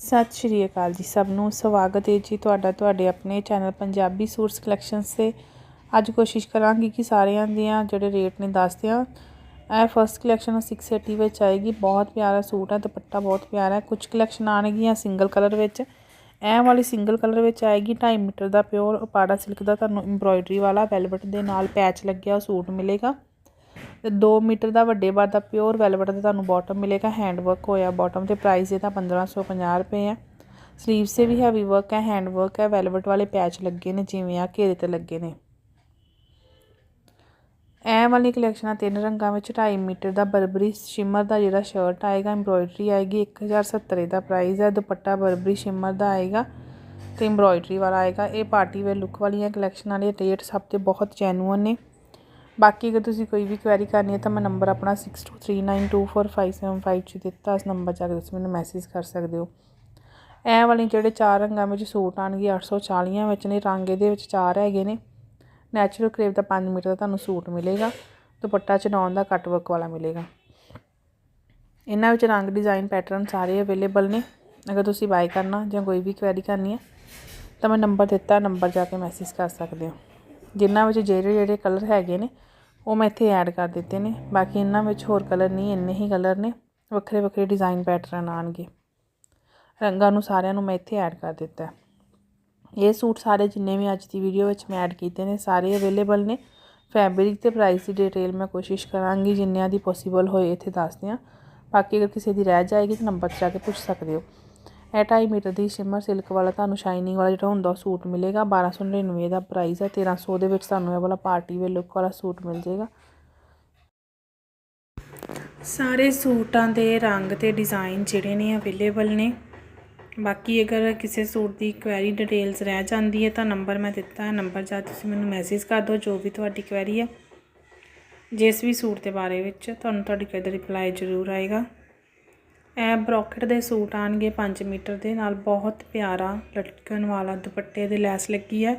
ਸਤਿ ਸ਼੍ਰੀ ਅਕਾਲ ਜੀ ਸਭ ਨੂੰ, ਸਵਾਗਤ ਹੈ ਜੀ ਤੁਹਾਡਾ, ਤੁਹਾਡੇ ਆਪਣੇ ਚੈਨਲ ਪੰਜਾਬੀ ਸੂਟਸ ਕਲੈਕਸ਼ਨਸ ਤੇ। ਅੱਜ ਕੋਸ਼ਿਸ਼ ਕਰਾਂਗੀ ਕਿ ਸਾਰਿਆਂ ਦੀਆਂ ਜਿਹੜੇ ਰੇਟ ਨੇ ਦੱਸ ਦਿਆਂ। ਇਹ ਫਰਸਟ ਕਲੈਕਸ਼ਨ 680 ਵਿੱਚ ਆਏਗੀ, ਬਹੁਤ ਪਿਆਰਾ ਸੂਟ ਹੈ, ਦੁਪੱਟਾ ਬਹੁਤ ਪਿਆਰਾ ਹੈ, ਕੁਝ ਕਲੈਕਸ਼ਨ ਆਣਗੀਆਂ ਸਿੰਗਲ ਕਲਰ ਵਿੱਚ। ਇਹ ਵਾਲੀ ਸਿੰਗਲ ਕਲਰ ਵਿੱਚ ਆਏਗੀ 2.5 ਮੀਟਰ ਦਾ ਪਿਓਰ ਪਾੜਾ ਸਿਲਕ ਦਾ, ਤੁਹਾਨੂੰ ਐਮਬ੍ਰੋਇਡਰੀ ਵਾਲਾ ਵੈਲਵਟ ਦੇ ਨਾਲ ਪੈਚ ਲੱਗਿਆ ਸੂਟ ਮਿਲੇਗਾ। ਤੇ 2 ਮੀਟਰ ਦਾ ਵੱਡੇ ਬਾਰ ਦਾ ਪਿਓਰ ਵੈਲਵਟ ਦਾ ਤੁਹਾਨੂੰ ਬਾਟਮ ਮਿਲੇਗਾ ਹੈਂਡ ਵਰਕ ਹੋਇਆ ਬਾਟਮ ਤੇ ਪ੍ਰਾਈਸ ਇਹਦਾ 1550 ਰੁਪਏ ਹੈ ਸਲੀਵਸ ਤੇ ਵੀ ਹੈਵੀ ਵਰਕ ਹੈ ਹੈਂਡ ਵਰਕ ਹੈ ਵੈਲਵਟ ਵਾਲੇ ਪੈਚ ਲੱਗੇ ਨੇ, ਜਿਵੇਂ ਆ ਘੇਰੇ ਤੇ ਲੱਗੇ ਨੇ। ਐ ਵਾਲੀ ਕਲੈਕਸ਼ਨਾਂ ਤਿੰਨ ਰੰਗਾਂ ਵਿੱਚ 2.5 ਮੀਟਰ ਦਾ ਬਰਬਰੀ ਸ਼ਿਮਰ ਦਾ ਜਿਹੜਾ ਸ਼ਰਟ ਆਏਗਾ ਐਮਬ੍ਰੋਇਡਰੀ ਆਏਗੀ 1070 ਦਾ ਪ੍ਰਾਈਸ ਹੈ, ਦੁਪੱਟਾ ਬਰਬਰੀ ਸ਼ਿਮਰ ਦਾ ਆਏਗਾ ਤੇ ਐਮਬ੍ਰੋਇਡਰੀ ਵਾਲਾ ਆਏਗਾ। ਇਹ ਪਾਰਟੀ ਵੇਅਰ ਲੁੱਕ ਵਾਲੀਆਂ ਕਲੈਕਸ਼ਨਾਂ ਦੇ ਰੇਟ ਸਭ ਤੇ ਬਹੁਤ ਜੈਨੂਅਨ ਨੇ। ਬਾਕੀ ਅਗਰ ਤੁਸੀਂ ਕੋਈ ਵੀ ਕੁਐਰੀ ਕਰਨੀ ਹੈ ਤਾਂ ਮੈਂ ਨੰਬਰ ਆਪਣਾ 6239245755 'ਚ ਦਿੱਤਾ, ਇਸ ਨੰਬਰ 'ਚ ਆ ਕੇ ਤੁਸੀਂ ਮੈਨੂੰ ਮੈਸੇਜ ਕਰ ਸਕਦੇ ਹੋ। ਇਹ ਵਾਲੇ ਜਿਹੜੇ ਚਾਰ ਰੰਗਾਂ ਵਿੱਚ ਸੂਟ ਆਣਗੇ 840 ਵਿੱਚ ਨੇ, ਰੰਗ ਇਹਦੇ ਵਿੱਚ ਚਾਰ ਹੈਗੇ ਨੇ। ਨੈਚੁਰਲ ਕਰੇਵ ਦਾ 5 ਮੀਟਰ ਦਾ ਤੁਹਾਨੂੰ ਸੂਟ ਮਿਲੇਗਾ, ਦੁਪੱਟਾ ਚਨਾਉਣ ਦਾ ਕੱਟ ਵਰਕ ਵਾਲਾ ਮਿਲੇਗਾ। ਇਹਨਾਂ ਵਿੱਚ ਰੰਗ ਡਿਜ਼ਾਈਨ ਪੈਟਰਨ ਸਾਰੇ ਅਵੇਲੇਬਲ ਨੇ, ਅਗਰ ਤੁਸੀਂ ਬਾਈ ਕਰਨਾ ਜਾਂ ਕੋਈ ਵੀ ਕੁਐਰੀ ਕਰਨੀ ਹੈ, ਤਾਂ ਮੈਂ ਨੰਬਰ ਦਿੱਤਾ ਨੰਬਰ ਜਾ ਕੇ ਮੈਸੇਜ ਕਰ ਸਕਦੇ ਹੋ। ਜਿਨ੍ਹਾਂ ਵਿੱਚ ਜਿਹੜੇ ਜਿਹੜੇ ਕਲਰ ਹੈਗੇ ਨੇ, ਉਹ ਮੈਂ ਇੱਥੇ ਐਡ ਕਰ ਦਿੱਤੇ ਨੇ। ਬਾਕੀ ਇਹਨਾਂ ਵਿੱਚ ਹੋਰ ਕਲਰ ਨਹੀਂ, ਇੰਨੇ ਹੀ ਕਲਰ ਨੇ। ਵੱਖਰੇ ਵੱਖਰੇ ਡਿਜ਼ਾਈਨ ਪੈਟਰਨ ਆਣਗੇ ਰੰਗਾਂ ਨੂੰ ਸਾਰਿਆਂ ਨੂੰ ਮੈਂ ਇੱਥੇ ਐਡ ਕਰ ਦਿੱਤਾ ਇਹ ਸੂਟ ਸਾਰੇ ਜਿੰਨੇ ਵੀ ਅੱਜ ਦੀ ਵੀਡੀਓ ਵਿੱਚ ਮੈਂ ਐਡ ਕੀਤੇ ਨੇ, ਸਾਰੇ ਅਵੇਲੇਬਲ ਨੇ। ਫੈਬਰਿਕ ਤੇ ਪ੍ਰਾਈਸ ਦੀ ਡਿਟੇਲ ਮੈਂ ਕੋਸ਼ਿਸ਼ ਕਰਾਂਗੀ, ਜਿੰਨਿਆਂ ਦੀ ਪੋਸੀਬਲ ਹੋਏ ਇੱਥੇ ਦੱਸ ਦਿਆਂ ਬਾਕੀ ਅਗਰ ਕਿਸੇ ਦੀ ਰਹਿ ਜਾਏਗੀ ਤਾਂ ਨੰਬਰ 'ਤੇ ਜਾ ਕੇ ਪੁੱਛ ਸਕਦੇ ਹੋ। ਇਹ 2.5 ਮੀਟਰ ਦੀ ਸ਼ਿਮਰ ਸਿਲਕ ਵਾਲਾ ਤੁਹਾਨੂੰ ਸ਼ਾਈਨਿੰਗ ਵਾਲਾ ਜਿਹੜਾ ਹੁੰਦਾ ਸੂਟ ਮਿਲੇਗਾ। 1299 ਦਾ ਪ੍ਰਾਈਸ ਹੈ। 1300 ਦੇ ਵਿੱਚ ਤੁਹਾਨੂੰ ਇਹ ਵਾਲਾ ਪਾਰਟੀ ਵੇਅਰ ਲੁੱਕ ਵਾਲਾ ਸੂਟ ਮਿਲ ਜਾਏਗਾ। ਸਾਰੇ ਸੂਟਾਂ ਦੇ ਰੰਗ ਤੇ ਡਿਜ਼ਾਈਨ ਜਿਹੜੇ ਨੇ ਅਵੇਲੇਬਲ ਨੇ। ਬਾਕੀ ਅਗਰ ਕਿਸੇ ਸੂਟ ਦੀ ਕੁਐਰੀ ਡਿਟੇਲਸ ਰਹਿ ਜਾਂਦੀ ਹੈ ਤਾਂ ਨੰਬਰ ਮੈਂ ਦਿੱਤਾ ਹੈ। ਨੰਬਰ ਜਾਂ ਤੁਸੀਂ ਮੈਨੂੰ ਮੈਸੇਜ ਕਰ ਦਿਓ, ਜੋ ਵੀ ਤੁਹਾਡੀ ਕੁਐਰੀ ਹੈ। ਜਿਸ ਵੀ ਸੂਟ ਦੇ ਬਾਰੇ ਵਿੱਚ ਤੁਹਾਨੂੰ ਤੁਹਾਡੀ ਕੁਐਰੀ ਦਾ ਰਿਪਲਾਈ ਜ਼ਰੂਰ ਆਏਗਾ। ਇਹ ਬ੍ਰੋਕਟ ਦੇ ਸੂਟ ਆਣਗੇ 5 ਮੀਟਰ ਦੇ, ਨਾਲ ਬਹੁਤ ਪਿਆਰਾ ਲਟਕਣ ਵਾਲਾ ਦੁਪੱਟੇ ਦੇ ਲੈਸ ਲੱਗੀ ਹੈ।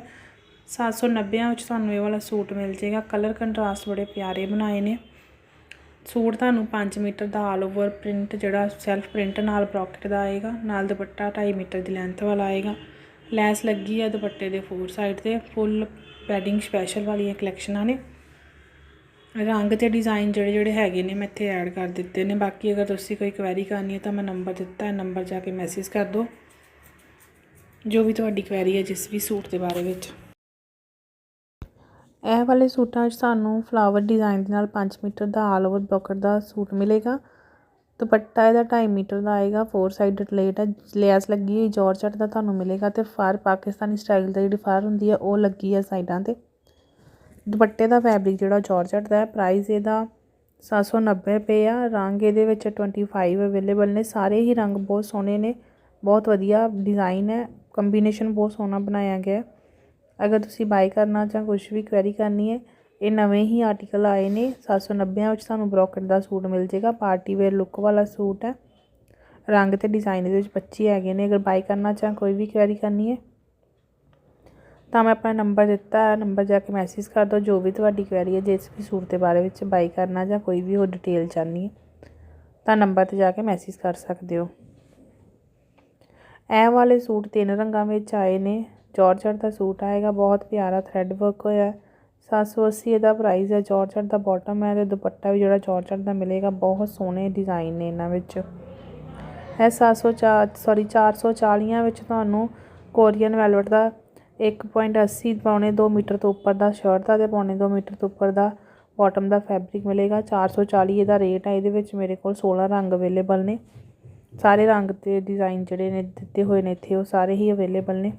790 ਵਿੱਚ ਤੁਹਾਨੂੰ ਇਹ ਵਾਲਾ ਸੂਟ ਮਿਲ ਜਾਏਗਾ। ਕਲਰ ਕੰਟਰਾਸਟ ਬੜੇ ਪਿਆਰੇ ਬਣਾਏ ਨੇ। ਸੂਟ ਤੁਹਾਨੂੰ 5 ਮੀਟਰ ਦਾ ਆਲ ਓਵਰ ਪ੍ਰਿੰਟ ਜਿਹੜਾ ਸੈਲਫ ਪ੍ਰਿੰਟ ਨਾਲ ਬ੍ਰੋਕਟ ਦਾ ਆਏਗਾ, ਨਾਲ ਦੁਪੱਟਾ 2.5 ਮੀਟਰ ਦੀ ਲੈਂਥ ਵਾਲਾ ਆਏਗਾ। ਲੈਸ ਲੱਗੀ ਹੈ ਦੁਪੱਟੇ ਦੇ ਫੋਰ ਸਾਈਡ ਤੇ ਫੁੱਲ ਪੈਡਿੰਗ ਸਪੈਸ਼ਲ ਵਾਲੀਆਂ ਕਲੈਕਸ਼ਨਾਂ ਨੇ। ਰੰਗ ਅਤੇ ਡਿਜ਼ਾਇਨ ਜਿਹੜੇ ਜਿਹੜੇ ਹੈਗੇ ਨੇ, ਮੈਂ ਇੱਥੇ ਐਡ ਕਰ ਦਿੱਤੇ ਨੇ। ਬਾਕੀ ਅਗਰ ਤੁਸੀਂ ਕੋਈ ਕੁਐਰੀ ਕਰਨੀ ਹੈ ਤਾਂ ਮੈਂ ਨੰਬਰ ਦਿੱਤਾ ਨੰਬਰ ਜਾ ਕੇ ਮੈਸੇਜ ਕਰ ਦਿਓ। ਜੋ ਵੀ ਤੁਹਾਡੀ ਕੁਐਰੀ ਹੈ, ਜਿਸ ਵੀ ਸੂਟ ਦੇ ਬਾਰੇ ਵਿੱਚ। ਇਹ ਵਾਲੇ ਸੂਟਾਂ 'ਚ ਸਾਨੂੰ ਫਲਾਵਰ ਡਿਜ਼ਾਈਨ ਦੇ ਨਾਲ 5 ਮੀਟਰ ਦਾ ਆਲ ਓਵਰ ਬ੍ਰੋਕਟ ਦਾ ਸੂਟ ਮਿਲੇਗਾ। ਦੁਪੱਟਾ ਇਹਦਾ 2.5 ਮੀਟਰ ਦਾ ਆਏਗਾ ਫੋਰ ਸਾਈਡਡ ਲੇਟ ਹੈ ਲੈਸ ਲੱਗੀ ਹੈ ਜੋਰਜਟ ਦਾ ਤੁਹਾਨੂੰ ਮਿਲੇਗਾ ਤੇ ਫਾਰ ਪਾਕਿਸਤਾਨੀ ਸਟਾਈਲ ਦਾ ਜਿਹੜੀ ਫਾਰ ਹੁੰਦੀ ਹੈ, ਉਹ ਲੱਗੀ ਹੈ ਸਾਈਡਾਂ ਤੇ। ਦੁਪੱਟੇ ਦਾ ਫੈਬਰਿਕ ਜਿਹੜਾ ਜੋਰਜਟ ਦਾ ਹੈ। ਪ੍ਰਾਈਸ ਇਹਦਾ 790 ਰੁਪਏ ਆ। ਰੰਗ ਇਹਦੇ ਵਿੱਚ 25 ਅਵੇਲੇਬਲ ਨੇ। ਸਾਰੇ ਹੀ ਰੰਗ ਬਹੁਤ ਸੋਹਣੇ ਨੇ। ਬਹੁਤ ਵਧੀਆ ਡਿਜ਼ਾਈਨ ਹੈ। ਕੰਬੀਨੇਸ਼ਨ ਬਹੁਤ ਸੋਹਣਾ ਬਣਾਇਆ ਗਿਆ ਅਗਰ ਤੁਸੀਂ ਬਾਈ ਕਰਨਾ ਜਾਂ ਕੁਝ ਵੀ ਕੁਐਰੀ ਕਰਨੀ ਹੈ, ਇਹ ਨਵੇਂ ਹੀ ਆਰਟੀਕਲ ਆਏ ਨੇ। 790 ਵਿੱਚ ਤੁਹਾਨੂੰ ਬ੍ਰੋਕਟ ਦਾ ਸੂਟ ਮਿਲ ਜਾਏਗਾ। ਪਾਰਟੀ ਵੇਅਰ ਲੁੱਕ ਵਾਲਾ ਸੂਟ ਹੈ। ਰੰਗ ਤੇ ਡਿਜ਼ਾਈਨ ਇਹਦੇ ਵਿੱਚ 25 ਹੈਗੇ ਨੇ। ਅਗਰ ਬਾਈ ਕਰਨਾ ਚਾਹ ਕੋਈ ਵੀ ਕੁਐਰੀ ਕਰਨੀ ਹੈ ਤਾਂ ਮੈਂ ਆਪਣਾ ਨੰਬਰ ਦਿੱਤਾ ਹੈ ਨੰਬਰ ਜਾ ਕੇ ਮੈਸੇਜ ਕਰ ਦਿਓ, ਜੋ ਵੀ ਤੁਹਾਡੀ ਕੁਐਰੀ ਹੈ ਜਿਸ ਵੀ ਸੂਟ ਦੇ ਬਾਰੇ ਵਿੱਚ ਬਾਈ ਕਰਨਾ ਜਾਂ ਕੋਈ ਵੀ ਹੋਰ ਡਿਟੇਲ ਚਾਹਨੀ ਹੈ, ਤਾਂ ਨੰਬਰ ਤੇ ਜਾ ਕੇ ਮੈਸੇਜ ਕਰ ਸਕਦੇ ਹੋ। ਇਹ ਵਾਲੇ ਸੂਟ ਤਿੰਨ ਰੰਗਾਂ ਵਿੱਚ ਆਏ ਨੇ ਜੋਰਜਟ ਦਾ ਸੂਟ ਆਏਗਾ, ਬਹੁਤ ਪਿਆਰਾ ਥ੍ਰੈਡ ਵਰਕ ਹੋਇਆ 780 ਇਹਦਾ ਪ੍ਰਾਈਸ ਹੈ ਜੋਰਜਟ ਦਾ ਬਾਟਮ ਹੈ, ਤੇ ਦੁਪੱਟਾ ਵੀ ਜਿਹੜਾ ਜੋਰਜਟ ਦਾ ਮਿਲੇਗਾ, ਬਹੁਤ ਸੋਹਣੇ ਡਿਜ਼ਾਈਨ ਨੇ ਇਹਨਾਂ ਵਿੱਚ। ਇਹ 704 ਸੌਰੀ 440 ਵਿੱਚ ਤੁਹਾਨੂੰ ਕੋਰੀਅਨ ਵੈਲਵਟ ਦਾ 1.80 ਪੌਣੇ 2 ਮੀਟਰ ਤੋਂ ਉੱਪਰ ਦਾ ਸ਼ਰਟ ਦਾ ਤੇ ਪੌਣੇ 2 ਮੀਟਰ ਤੋਂ ਉੱਪਰ ਦਾ ਬਾਟਮ ਦਾ ਫੈਬਰਿਕ ਮਿਲੇਗਾ। 440 ਇਹਦਾ ਰੇਟ ਹੈ ਇਹਦੇ ਵਿੱਚ ਮੇਰੇ ਕੋਲ 16 ਰੰਗ ਅਵੇਲੇਬਲ ਨੇ। ਸਾਰੇ ਰੰਗ ਤੇ ਡਿਜ਼ਾਈਨ ਜਿਹੜੇ ਨੇ ਦਿੱਤੇ ਹੋਏ ਨੇ ਇੱਥੇ, ਉਹ ਸਾਰੇ ਹੀ ਅਵੇਲੇਬਲ ਨੇ।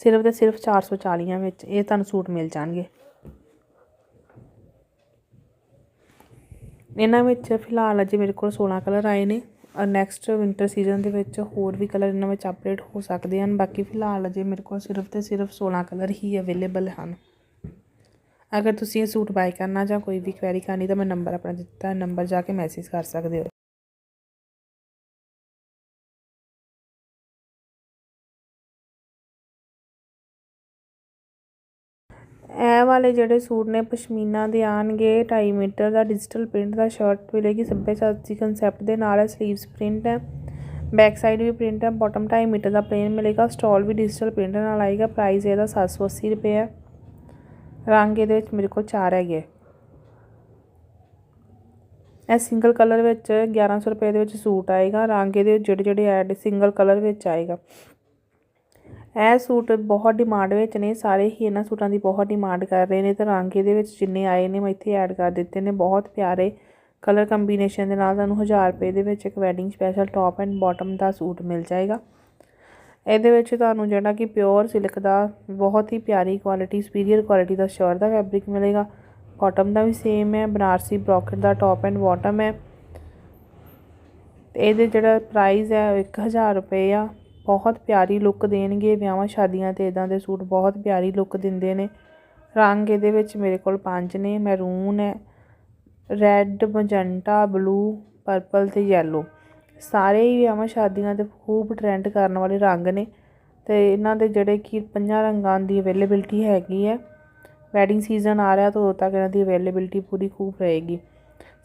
ਸਿਰਫ ਤੇ ਸਿਰਫ 440 ਵਿੱਚ ਇਹ ਤੁਹਾਨੂੰ ਸੂਟ ਮਿਲ ਜਾਣਗੇ। ਇਹਨਾਂ ਵਿੱਚ ਫਿਲਹਾਲ ਅਜੇ ਮੇਰੇ ਕੋਲ 16 ਕਲਰ ਆਏ ਨੇ। ਨੈਕਸਟ ਵਿੰਟਰ ਸੀਜ਼ਨ ਦੇ ਵਿੱਚ ਹੋਰ ਵੀ ਕਲਰ ਇਹਨਾਂ ਵਿੱਚ ਅਪਡੇਟ ਹੋ ਸਕਦੇ ਹਨ। ਬਾਕੀ ਫਿਲਹਾਲ ਅਜੇ ਮੇਰੇ ਕੋਲ ਸਿਰਫ ਤੇ ਸਿਰਫ 16 ਕਲਰ ਹੀ ਅਵੇਲੇਬਲ ਹਨ। ਅਗਰ ਤੁਸੀਂ ਇਹ ਸੂਟ ਬਾਈ ਕਰਨਾ ਜਾਂ ਕੋਈ ਵੀ ਕੁਐਰੀ ਕਰਨੀ ਤਾਂ ਮੈਂ ਨੰਬਰ ਆਪਣਾ ਦਿੱਤਾ ਨੰਬਰ ਜਾ ਕੇ ਮੈਸੇਜ ਕਰ ਸਕਦੇ ਹੋ। ਇਹ ਵਾਲੇ ਜਿਹੜੇ ਸੂਟ ਨੇ ਪਸ਼ਮੀਨਾ ਦੇ ਆਣਗੇ 2.5 ਮੀਟਰ ਦਾ ਡਿਜੀਟਲ ਪ੍ਰਿੰਟ ਦਾ ਸ਼ਰਟ ਮਿਲੇਗੀ ਸੱਭਿਆਚਾਰ ਦੀ ਕਨਸੈਪਟ ਦੇ ਨਾਲ ਹੈ ਸਲੀਵਸ ਪ੍ਰਿੰਟ ਹੈ। ਬੈਕ ਸਾਈਡ ਵੀ ਪ੍ਰਿੰਟ ਹੈ ਬਾਟਮ 2.5 ਮੀਟਰ ਦਾ ਪਲੇਨ ਮਿਲੇਗਾ ਸਟਾਲ ਵੀ ਡਿਜੀਟਲ ਪ੍ਰਿੰਟ ਨਾਲ ਆਏਗਾ ਪ੍ਰਾਈਸ ਇਹਦਾ 780 ਰੁਪਏ ਹੈ। ਰੰਗ ਇਹਦੇ ਵਿੱਚ ਮੇਰੇ ਕੋਲ ਚਾਰ ਹੈਗੇ ਇਹ ਸਿੰਗਲ ਕਲਰ ਵਿੱਚ 1100 ਰੁਪਏ ਦੇ ਵਿੱਚ ਸੂਟ ਆਏਗਾ, ਰੰਗ ਇਹਦੇ ਜਿਹੜੇ ਜਿਹੜੇ ਐਡ ਸਿੰਗਲ ਕਲਰ ਵਿੱਚ ਆਏਗਾ। ਇਹ ਸੂਟ ਬਹੁਤ ਡਿਮਾਂਡ ਵਿੱਚ ਨੇ, ਸਾਰੇ ਹੀ ਇਹਨਾਂ ਸੂਟਾਂ ਦੀ ਬਹੁਤ ਡਿਮਾਂਡ ਕਰ ਰਹੇ ਨੇ ਤੇ ਰੰਗ ਇਹਦੇ ਵਿੱਚ ਜਿੰਨੇ ਆਏ ਨੇ, ਮੈਂ ਇੱਥੇ ਐਡ ਕਰ ਦਿੱਤੇ ਨੇ, ਬਹੁਤ ਪਿਆਰੇ ਕਲਰ ਕੰਬੀਨੇਸ਼ਨ ਦੇ ਨਾਲ ਤੁਹਾਨੂੰ 1000 ਰੁਪਏ ਦੇ ਵਿੱਚ ਇੱਕ wedding special top and bottom the suit ਮਿਲ ਜਾਏਗਾ। ਇਹਦੇ ਵਿੱਚ ਤੁਹਾਨੂੰ ਜਿਹੜਾ ਕਿ ਪਿਓਰ ਸਿਲਕ ਦਾ ਬਹੁਤ ਹੀ ਪਿਆਰੀ ਕੁਆਲਿਟੀ ਸੁਪੀਰੀਅਰ ਕੁਆਲਿਟੀ ਦਾ ਸ਼ਰਟ ਦਾ ਫੈਬਰਿਕ ਮਿਲੇਗਾ। ਬਾਟਮ ਦਾ ਵੀ ਸੇਮ ਹੈ, ਬਨਾਰਸੀ ਬ੍ਰੋਕਟ ਦਾ ਟੌਪ ਐਂਡ ਬਾਟਮ ਹੈ। ਤੇ ਇਹਦੇ ਜਿਹੜਾ ਪ੍ਰਾਈਸ ਹੈ ਉਹ 1000 ਰੁਪਏ ਆ। ਬਹੁਤ ਪਿਆਰੀ ਲੁੱਕ ਦੇਣਗੇ ਵਿਆਹਾਂ, ਸ਼ਾਦੀਆਂ ਤੇ ਇਦਾਂ ਦੇ ਸੂਟ ਬਹੁਤ ਪਿਆਰੀ ਲੁੱਕ ਦਿੰਦੇ ਨੇ। ਰੰਗ ਇਹਦੇ ਵਿੱਚ ਮੇਰੇ ਕੋਲ ਪੰਜ ਨੇ ਮੈਰੂਨ ਹੈ ਰੈੱਡ ਮਜੰਟਾ ਬਲੂ ਪਰਪਲ ਤੇ ਯੈਲੋ ਸਾਰੇ ਹੀ ਵਿਆਹਾਂ, ਸ਼ਾਦੀਆਂ ਤੇ ਖੂਬ ਟ੍ਰੈਂਡ ਕਰਨ ਵਾਲੇ ਰੰਗ ਨੇ ਤੇ ਇਹਨਾਂ ਦੇ ਜਿਹੜੇ ਕਿ ਪੰਜਾਂ ਰੰਗਾਂ ਦੀ ਅਵੇਲੇਬਿਲਟੀ ਹੈਗੀ ਹੈ। ਵੈਡਿੰਗ ਸੀਜ਼ਨ ਆ ਰਿਹਾ ਤਾਂ ਉਦੋਂ ਤੱਕ ਇਹਨਾਂ ਦੀ ਅਵੇਲੇਬਿਲਟੀ ਪੂਰੀ ਖੂਬ ਰਹੇਗੀ।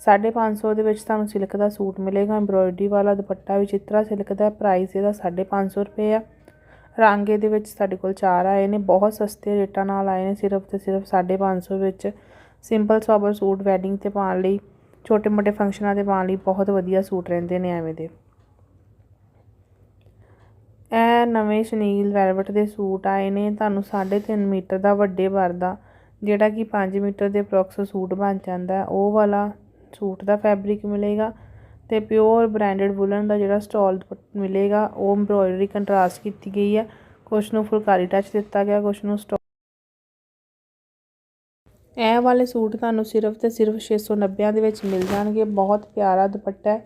550 ਦੇ ਵਿੱਚ ਤੁਹਾਨੂੰ ਸਿਲਕ ਦਾ ਸੂਟ ਮਿਲੇਗਾ ਐਮਬ੍ਰੋਇਡਰੀ ਵਾਲਾ ਦੁਪੱਟਾ ਵੀ ਚਿੱਤਰਾ ਸਿਲਕ ਦਾ ਪ੍ਰਾਈਸ ਇਹਦਾ 550 ਰੁਪਏ ਆ। ਰੰਗ ਇਹਦੇ ਵਿੱਚ ਸਾਡੇ ਕੋਲ ਚਾਰ ਆਏ ਨੇ, ਬਹੁਤ ਸਸਤੇ ਰੇਟਾਂ ਨਾਲ ਆਏ ਨੇ, ਸਿਰਫ ਤੇ ਸਿਰਫ 550 ਵਿੱਚ। ਸਿੰਪਲ ਸੋਬਰ ਸੂਟ ਵੈਡਿੰਗ ਤੇ ਪਾਉਣ ਲਈ, ਛੋਟੇ ਮੋਟੇ ਫੰਕਸ਼ਨਾਂ ਤੇ ਪਾਉਣ ਲਈ ਬਹੁਤ ਵਧੀਆ ਸੂਟ ਰਹਿੰਦੇ ਨੇ ਐਵੇਂ ਦੇ। ਇਹ ਨਵੇਂ ਸ਼ਨੀਲ ਵੈਲਵਟ ਦੇ ਸੂਟ ਆਏ ਨੇ, ਤੁਹਾਨੂੰ 3.5 ਮੀਟਰ ਦਾ ਵੱਡੇ ਵਰ ਦਾ, ਜਿਹੜਾ ਕਿ 5 ਮੀਟਰ ਦੇ ਅਪਰੋਕਸ ਸੂਟ ਬਣ ਜਾਂਦਾ ਉਹ ਵਾਲਾ ਸੂਟ ਦਾ ਫੈਬਰਿਕ ਮਿਲੇਗਾ ਤੇ ਪਿਓਰ ਬ੍ਰਾਂਡਡ ਵੂਲਨ ਦਾ ਜਿਹੜਾ ਸਟਾਲ ਮਿਲੇਗਾ, ਉਹ ਐਮਬ੍ਰੋਇਡਰੀ ਕੰਟਰਾਸਟ ਕੀਤੀ ਗਈ ਹੈ ਕੁਛ ਨੂੰ ਫੁਲਕਾਰੀ ਟੱਚ ਦਿੱਤਾ ਗਿਆ, ਕੁਛ ਨੂੰ ਸਟਾ ਇਹ ਵਾਲੇ ਸੂਟ ਤੁਹਾਨੂੰ ਸਿਰਫ ਤੇ ਸਿਰਫ 690 ਦੇ ਵਿੱਚ ਮਿਲ ਜਾਣਗੇ। ਬਹੁਤ ਪਿਆਰਾ ਦੁਪੱਟਾ ਹੈ।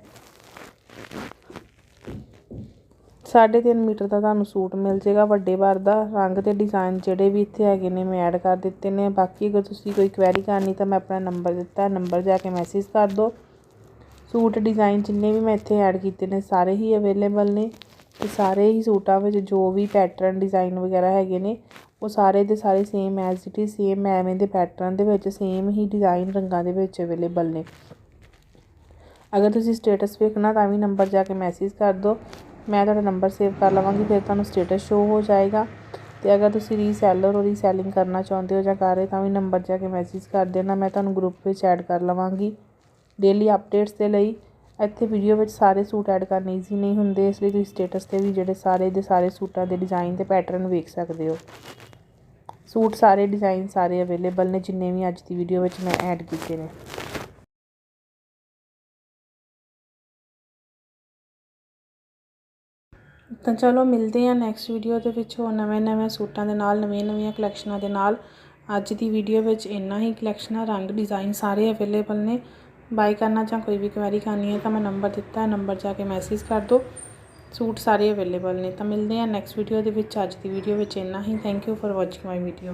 ਸਾਢੇ ਤਿੰਨ ਮੀਟਰ ਦਾ ਤੁਹਾਨੂੰ ਸੂਟ ਮਿਲ ਜੇਗਾ, ਵੱਡੇ ਬਾਰ ਦਾ। ਰੰਗ ਤੇ ਡਿਜ਼ਾਈਨ ਜਿਹੜੇ ਵੀ ਇੱਥੇ ਹੈਗੇ ਨੇ, ਮੈਂ ਐਡ ਕਰ ਦਿੱਤੇ ਨੇ। ਬਾਕੀ ਅਗਰ ਤੁਸੀਂ ਕੋਈ ਕੁਐਰੀ ਕਰਨੀ ਤਾਂ ਮੈਂ ਆਪਣਾ ਨੰਬਰ ਦਿੱਤਾ। ਨੰਬਰ ਜਾ ਕੇ ਮੈਸੇਜ ਕਰ ਦਿਓ ਸੂਟ ਡਿਜ਼ਾਈਨ ਜਿੰਨੇ ਵੀ ਮੈਂ ਇੱਥੇ ਐਡ ਕੀਤੇ ਨੇ, ਸਾਰੇ ਹੀ ਅਵੇਲੇਬਲ ਨੇ। ਤੇ ਸਾਰੇ ਹੀ ਸੂਟਾਂ ਵਿੱਚ ਜੋ ਵੀ ਪੈਟਰਨ ਡਿਜ਼ਾਈਨ ਵਗੈਰਾ ਹੈਗੇ ਨੇ, ਉਹ ਸਾਰੇ ਦੇ ਸਾਰੇ same as it is same ਐਵੇਂ ਦੇ ਪੈਟਰਨ ਦੇ ਵਿੱਚ ਸੇਮ ਹੀ ਡਿਜ਼ਾਈਨ ਰੰਗਾਂ ਦੇ ਵਿੱਚ ਅਵੇਲੇਬਲ ਨੇ। ਅਗਰ ਤੁਸੀਂ ਸਟੇਟਸ ਵੇਖਣਾ ਤਾਂ ਵੀ ਨੰਬਰ ਜਾ ਕੇ ਮੈਸੇਜ ਕਰ ਦਿਓ ਮੈਂ ਤੁਹਾਡਾ ਨੰਬਰ ਸੇਵ ਕਰ ਲਵਾਂਗੀ, ਫਿਰ ਤੁਹਾਨੂੰ ਸਟੇਟਸ ਸ਼ੋ ਹੋ ਜਾਏਗਾ। ਤੇ ਅਗਰ ਤੁਸੀਂ ਰੀਸੈਲਰ ਔਰ ਰੀਸੈਲਿੰਗ ਕਰਨਾ ਚਾਹੁੰਦੇ ਹੋ ਜਾਂ ਕਰ ਰਹੇ ਤਾਂ ਵੀ ਨੰਬਰ ਜਾ ਕੇ ਮੈਸੇਜ ਕਰ ਦੇਣਾ, ਮੈਂ ਤੁਹਾਨੂੰ ਗਰੁੱਪ ਵਿੱਚ ਐਡ ਕਰ ਲਵਾਂਗੀ। ਡੇਲੀ ਅਪਡੇਟਸ ਦੇ ਲਈ, ਇੱਥੇ ਵੀਡੀਓ ਵਿੱਚ ਸਾਰੇ ਸੂਟ ਐਡ ਕਰਨੇ ਈਜ਼ੀ ਨਹੀਂ ਹੁੰਦੇ, ਇਸ ਲਈ ਤੁਸੀਂ ਸਟੇਟਸ ਤੇ ਵੀ ਜਿਹੜੇ ਸਾਰੇ ਦੇ ਸਾਰੇ ਸੂਟਾਂ ਦੇ ਡਿਜ਼ਾਈਨ ਤੇ ਪੈਟਰਨ ਵੇਖ ਸਕਦੇ ਹੋ। ਸੂਟ ਸਾਰੇ ਡਿਜ਼ਾਈਨ ਸਾਰੇ ਅਵੇਲੇਬਲ ਨੇ, ਜਿੰਨੇ ਵੀ ਅੱਜ ਦੀ ਵੀਡੀਓ ਵਿੱਚ ਮੈਂ ਐਡ ਕੀਤੇ ਨੇ। ਤਾਂ ਚਲੋ ਮਿਲਦੇ ਹਾਂ ਨੈਕਸਟ ਵੀਡੀਓ ਦੇ ਵਿੱਚ ਹੋਰ ਨਵੇਂ ਨਵੇਂ ਸੂਟਾਂ ਦੇ ਨਾਲ, ਨਵੀਆਂ ਨਵੀਆਂ ਕਲੈਕਸ਼ਨਾਂ ਦੇ ਨਾਲ। ਅੱਜ ਦੀ ਵੀਡੀਓ ਵਿੱਚ ਇੰਨਾ ਹੀ ਕਲੈਕਸ਼ਨਾਂ ਰੰਗ ਡਿਜ਼ਾਈਨ ਸਾਰੇ ਅਵੇਲੇਬਲ ਨੇ। ਬਾਈ ਕਰਨਾ ਜਾਂ ਕੋਈ ਵੀ ਕੁਐਰੀ ਕਰਨੀ ਹੈ ਤਾਂ ਮੈਂ ਨੰਬਰ ਦਿੱਤਾ ਹੈ ਨੰਬਰ ਜਾ ਕੇ ਮੈਸੇਜ ਕਰ ਦਿਓ। ਸੂਟ ਸਾਰੇ ਅਵੇਲੇਬਲ ਨੇ। ਤਾਂ ਮਿਲਦੇ ਹਾਂ ਨੈਕਸਟ ਵੀਡੀਓ ਦੇ ਵਿੱਚ। ਅੱਜ ਦੀ ਵੀਡੀਓ ਵਿੱਚ ਇੰਨਾ ਹੀ। Thank you for watching my video